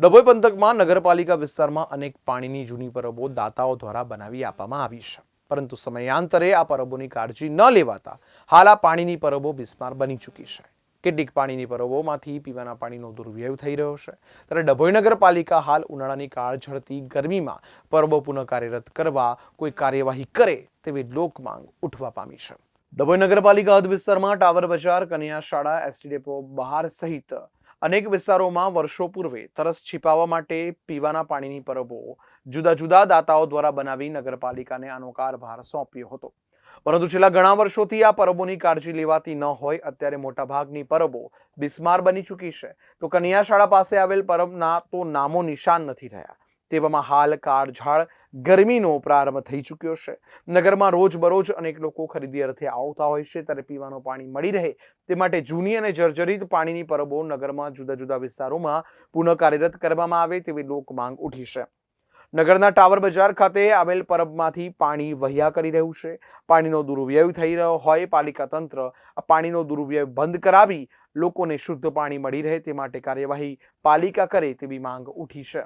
ડભોઈ પંથકમાં નગરપાલિકા વિસ્તારમાં અનેક પાણીની જૂની પરબો દાતાઓ દ્વારા બનાવી આપવામાં આવી છે. પરંતુ સમયાંતરે આ પરબોની કાળજી ન લેવાતા હાલ આ પાણીની પરબો બિસ્માર બની ચૂકી છે. કેટલીક પાણીની પરબોમાંથી પીવાના પાણીનો દુર્વ્યય થઈ રહ્યો છે. ત્યારે ડભોઈ નગરપાલિકા હાલ ઉનાળાની કાળ ઝડતી ગરમીમાં પરબો પુનઃ કાર્યરત કરવા કોઈ કાર્યવાહી કરે તેવી લોકમાંગ ઉઠવા પામી છે. ડભોઈ નગરપાલિકા હદ વિસ્તારમાં ટાવર બજાર, કન્યા શાળા, એસટી ડેપો બહાર સહિત અનેક વિસ્તારોમાં વર્ષો પૂર્વે તરસ છીપાવવા માટે પીવાના પાણીની પરબો જુદા જુદા દાતાઓ દ્વારા બનાવી નગરપાલિકાને આનો કારભાર સોંપ્યો હતો. પરંતુ છેલ્લા ઘણા વર્ષોથી આ પરબોની કાળજી લેવાતી ન હોય અત્યારે મોટાભાગની પરબો બિસ્માર બની ચૂકી છે. તો કન્યા શાળા પાસે આવેલ પરબના તો નામો નિશાન નથી રહ્યા. તેવામાં હાલ કાળઝાળ ગરમીનો પ્રારંભ થઈ ચૂક્યો છે. નગરમાં રોજબરોજ અનેક લોકો ખરીદી અર્થે આવતા હોય છે. ત્યારે પીવાનું પાણી મળી રહે તે માટે જૂની અને જર્જરિત પાણીની પરબો નગરમાં જુદા જુદા વિસ્તારોમાં પુનઃ કાર્યરત કરવામાં આવે તેવી લોક માંગ ઉઠી છે. નગરના ટાવર બજાર ખાતે આવેલ પરબમાંથી પાણી વહ્યા કરી રહ્યું છે. પાણીનો દુર્વ્યય થઈ રહ્યો હોય પાલિકા તંત્ર પાણીનો દુર્વ્યય બંધ કરાવી લોકોને શુદ્ધ પાણી મળી રહે તે માટે કાર્યવાહી પાલિકા કરે તેવી માંગ ઉઠી છે.